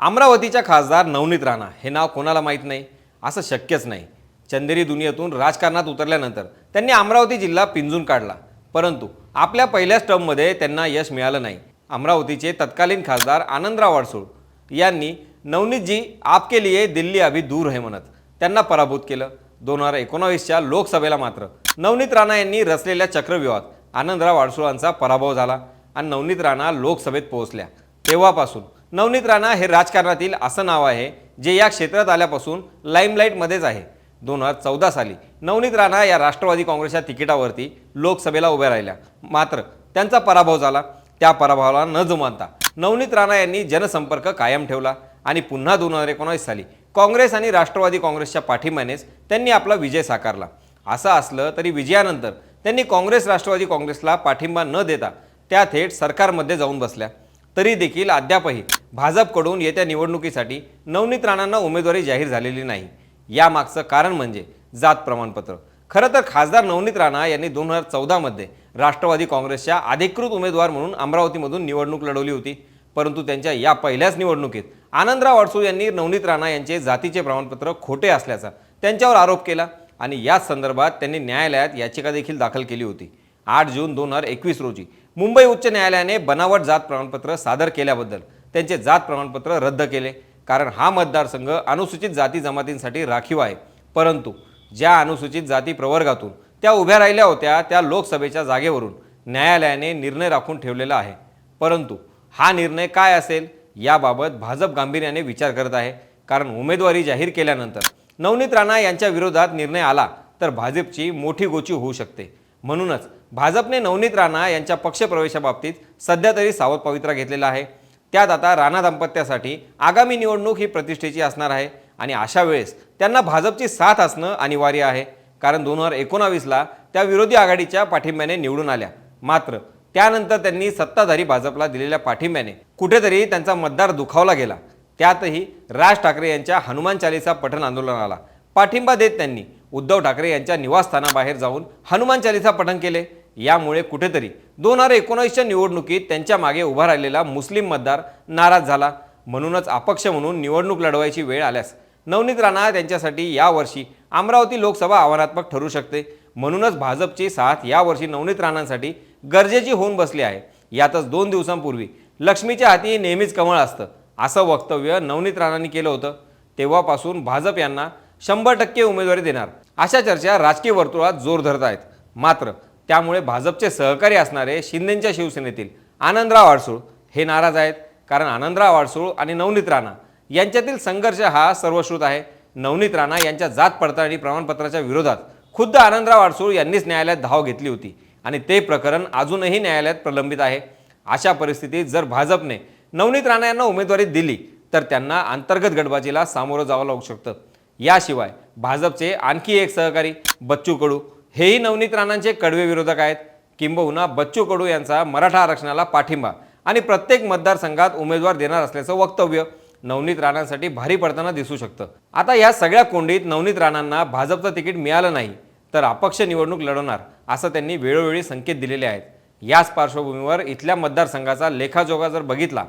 अमरावतीच्या खासदार नवनीत राणा हे नाव कोणाला माहीत नाही? असं शक्यच नाही. चंदेरी दुनियेतून राजकारणात उतरल्यानंतर त्यांनी अमरावती जिल्हा पिंजून काढला. परंतु आपल्या पहिल्याच टर्ममध्ये त्यांना यश मिळालं नाही. अमरावतीचे तत्कालीन खासदार आनंदराव अडसूळ यांनी नवनीतजी आपके लिए दिल्ली अभी दूर है म्हणत त्यांना पराभूत केलं. दोन हजार एकोणावीसच्या लोकसभेला मात्र नवनीत राणा यांनी रचलेल्या चक्रव्यूहात आनंदराव अडसूळांचा पराभव झाला आणि नवनीत राणा लोकसभेत पोहोचल्या. तेव्हापासून नवनीत राणा हे राजकारणातील असं नाव आहे जे या क्षेत्रात आल्यापासून लाईमलाईटमध्येच आहे. दोन हजार चौदा साली नवनीत राणा या राष्ट्रवादी काँग्रेसच्या तिकिटावरती लोकसभेला उभ्या राहिल्या. मात्र त्यांचा पराभव झाला. त्या पराभवाला न जुमानता नवनीत राणा यांनी जनसंपर्क कायम ठेवला आणि पुन्हा दोन हजार एकोणावीस साली काँग्रेस आणि राष्ट्रवादी काँग्रेसच्या पाठिंब्यानेच त्यांनी आपला विजय साकारला. असं असलं तरी विजयानंतर त्यांनी काँग्रेस राष्ट्रवादी काँग्रेसला पाठिंबा न देता त्या थेट सरकारमध्ये जाऊन बसल्या. तरी देखील अद्यापही भाजपकडून येत्या निवडणुकीसाठी नवनीत राणांना उमेदवारी जाहीर झालेली नाही. यामागचं कारण म्हणजे जात प्रमाणपत्र. खरं तर खासदार नवनीत राणा यांनी दोन हजार चौदामध्ये राष्ट्रवादी काँग्रेसच्या अधिकृत उमेदवार म्हणून अमरावतीमधून निवडणूक लढवली होती. परंतु त्यांच्या या पहिल्याच निवडणुकीत आनंदराव अडसूळ यांनी नवनीत राणा यांचे जातीचे प्रमाणपत्र खोटे असल्याचा त्यांच्यावर आरोप केला आणि याच संदर्भात त्यांनी न्यायालयात याचिका देखील दाखल केली होती. आठ जून दोन हजार एकवीस रोजी मुंबई उच्च न्यायालयाने बनावट जात प्रमाणपत्र सादर केल्याबद्दल त्यांचे जात प्रमाणपत्र रद्द केले. कारण हा मतदारसंघ अनुसूचित जाती जमातींसाठी राखीव आहे. परंतु ज्या अनुसूचित जाती प्रवर्गातून त्या उभ्या राहिल्या होत्या त्या लोकसभेच्या जागेवरून न्यायालयाने निर्णय राखून ठेवलेला आहे. परंतु हा निर्णय काय असेल याबाबत भाजप गांभीर्याने विचार करत आहे. कारण उमेदवारी जाहीर केल्यानंतर नवनीत राणा यांच्या विरोधात निर्णय आला तर भाजपची मोठी गोची होऊ शकते. म्हणूनच भाजपने नवनीत राणा यांच्या पक्षप्रवेशाबाबतीत सध्या तरी सावध पवित्रा घेतलेला आहे. त्यात आता राणा दाम्पत्यासाठी आगामी निवडणूक ही प्रतिष्ठेची असणार आहे. आणि अशा वेळेस त्यांना भाजपची साथ असणं अनिवार्य आहे. कारण दोन हजार एकोणावीसला त्या विरोधी आघाडीच्या पाठिंब्याने निवडून आल्या. मात्र त्यानंतर त्यांनी सत्ताधारी भाजपला दिलेल्या पाठिंब्याने कुठेतरी त्यांचा मतदार दुखावला गेला. त्यातही राज ठाकरे यांच्या हनुमान चालीसा पठण आंदोलनाला पाठिंबा देत त्यांनी उद्धव ठाकरे यांच्या निवासस्थानाबाहेर जाऊन हनुमान चालीसा पठण केले. यामुळे कुठेतरी दोन हजार एकोणावीसच्या निवडणुकीत त्यांच्या मागे उभा राहिलेला मुस्लिम मतदार नाराज झाला. म्हणूनच अपक्ष म्हणून निवडणूक लढवायची वेळ आल्यास नवनीत राणा त्यांच्यासाठी यावर्षी अमरावती लोकसभा आव्हानात्मक ठरू शकते. म्हणूनच भाजपची साथ यावर्षी नवनीत राणांसाठी गरजेची होऊन बसली आहे. यातच दोन दिवसांपूर्वी लक्ष्मीच्या हाती नेहमीच कमळ असतं असं वक्तव्य नवनीत राणांनी केलं होतं. तेव्हापासून भाजप यांना शंभर टक्के उमेदवारी देणार अशा चर्चा राजकीय वर्तुळात जोर धरत आहेत मात्र त्यामुळे भाजपचे सहकारी असणारे शिंदेच्या शिवसेनेतील आनंदराव अडसूळ हे नाराज आहेत. कारण आनंदराव अडसूळ आणि नवनीत राणा यांच्यातील संघर्ष हा सर्वश्रुत आहे. नवनीत राणा यांच्या जात पडताळणी प्रमाणपत्राच्या विरोधात खुद्द आनंदराव अडसूळ यांनीच न्यायालयात धाव घेतली होती आणि ते प्रकरण अजूनही न्यायालयात प्रलंबित आहे. अशा परिस्थितीत जर भाजपने नवनीत राणा यांना उमेदवारी दिली तर त्यांना अंतर्गत गडबाजीला सामोरं जावं लागू शकतं. याशिवाय भाजपचे आणखी एक सहकारी बच्चू कडू. हेही नवनीत राणांचे कडवे विरोधक आहेत. किंबहुना बच्चू कडू यांचा मराठा आरक्षणाला पाठिंबा आणि प्रत्येक मतदारसंघात उमेदवार देणार असल्याचं वक्तव्य नवनीत राणांसाठी भारी पडताना दिसू शकतं. आता या सगळ्या कोंडीत नवनीत राणांना भाजपचं तिकीट मिळालं नाही तर अपक्ष निवडणूक लढवणार असं त्यांनी वेळोवेळी संकेत दिलेले आहेत. याच पार्श्वभूमीवर इथल्या मतदारसंघाचा लेखाजोखा जर बघितला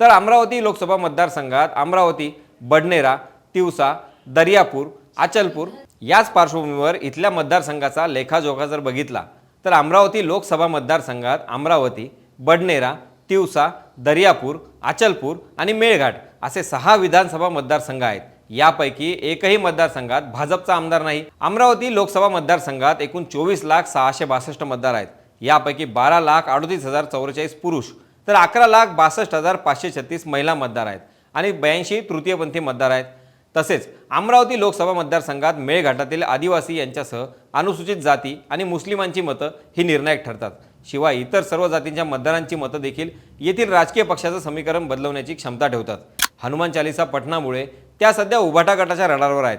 तर अमरावती लोकसभा मतदारसंघात अमरावती बडनेरा तिवसा दर्यापूर अचलपूर याच पार्श्वभूमीवर इथल्या मतदारसंघाचा लेखाजोखा जर बघितला तर अमरावती लोकसभा मतदारसंघात अमरावती बडनेरा तिवसा दर्यापूर अचलपूर आणि मेळघाट असे सहा विधानसभा मतदारसंघ आहेत. यापैकी एकही मतदारसंघात भाजपचा आमदार नाही. अमरावती लोकसभा मतदारसंघात एकूण चोवीस लाख सहाशे बासष्ट मतदार आहेत. यापैकी बारा लाख अडतीस हजार चौवेचाळीस पुरुष तर अकरा लाख बासष्ट हजार पाचशे छत्तीस महिला मतदार आहेत आणि ब्याऐंशी तृतीयपंथी मतदार आहेत. तसेच अमरावती लोकसभा मतदारसंघात मेळघाटातील आदिवासी यांच्यासह अनुसूचित जाती आणि मुस्लिमांची मतं ही निर्णायक ठरतात. शिवाय इतर सर्व जातींच्या मतदारांची मतं देखील येथील राजकीय पक्षाचं समीकरण बदलवण्याची क्षमता ठेवतात. हनुमान चालिसा पठणामुळे त्या सध्या उभाटा गटाच्या रडारवर आहेत.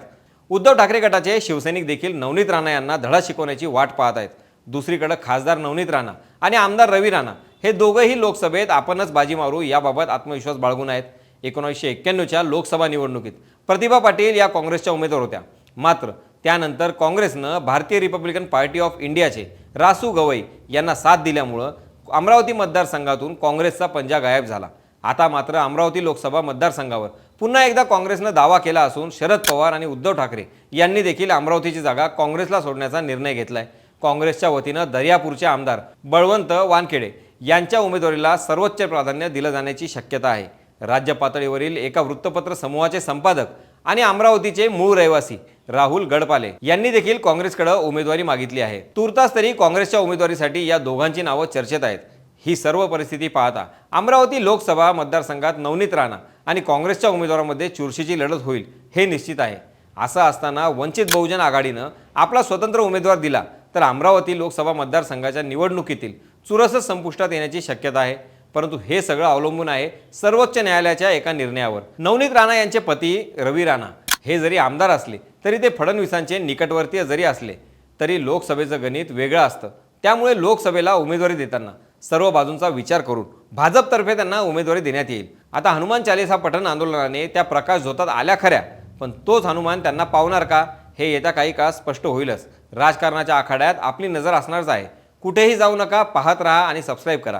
उद्धव ठाकरे गटाचे शिवसैनिक देखील नवनीत राणा यांना धडा शिकवण्याची वाट पाहत आहेत. दुसरीकडे खासदार नवनीत राणा आणि आमदार रवी राणा हे दोघंही लोकसभेत आपणच बाजी मारू याबाबत आत्मविश्वास बाळगून आहेत. एकोणीसशे एक्क्याण्णवच्या लोकसभा निवडणुकीत प्रतिभा पाटील या काँग्रेसच्या उमेदवार होत्या. मात्र त्यानंतर काँग्रेसनं भारतीय रिपब्लिकन पार्टी ऑफ इंडियाचे रासू गवई यांना साथ दिल्यामुळं अमरावती मतदारसंघातून काँग्रेसचा पंजा गायब झाला. आता मात्र अमरावती लोकसभा मतदारसंघावर पुन्हा एकदा काँग्रेसनं दावा केला असून शरद पवार आणि उद्धव ठाकरे यांनी देखील अमरावतीची जागा काँग्रेसला सोडण्याचा निर्णय घेतलाय. काँग्रेसच्या वतीनं दर्यापूरचे आमदार बळवंत वानखेडे यांच्या उमेदवारीला सर्वोच्च प्राधान्य दिलं जाण्याची शक्यता आहे. राज्य पातळीवरील एका वृत्तपत्र समूहाचे संपादक आणि अमरावतीचे मूळ रहिवासी राहुल गडपाले यांनी देखील काँग्रेसकडे उमेदवारी मागितली आहे. तुर्तास तरी काँग्रेसच्या उमेदवारीसाठी या दोघांची नावं चर्चेत आहेत. ही सर्व परिस्थिती पाहता अमरावती लोकसभा मतदारसंघात नवनीत राणा आणि काँग्रेसच्या उमेदवारामध्ये चुरशीची लढत होईल हे निश्चित आहे. असं असताना वंचित बहुजन आघाडीनं आपला स्वतंत्र उमेदवार दिला तर अमरावती लोकसभा मतदारसंघाच्या निवडणुकीतील चुरसच संपुष्टात येण्याची शक्यता आहे. परंतु हे सगळं अवलंबून आहे सर्वोच्च न्यायालयाच्या एका निर्णयावर. नवनीत राणा यांचे पती रवी राणा. हे जरी आमदार असले तरी ते फडणवीसांचे निकटवर्तीय जरी असले तरी लोकसभेचं गणित वेगळं असतं. त्यामुळे लोकसभेला उमेदवारी देताना सर्व बाजूंचा विचार करून भाजपतर्फे त्यांना उमेदवारी देण्यात येईल. आता हनुमान चालिसा पठण आंदोलनाने त्या प्रकाश झोतात आल्या खऱ्या पण तोच हनुमान त्यांना पावणार का हे येत्या काही काळ स्पष्ट होईलच. राजकारणाच्या आखाड्यात आपली नजर असणारच आहे. कुठेही जाऊ नका पाहत राहा आणि सबस्क्राईब करा.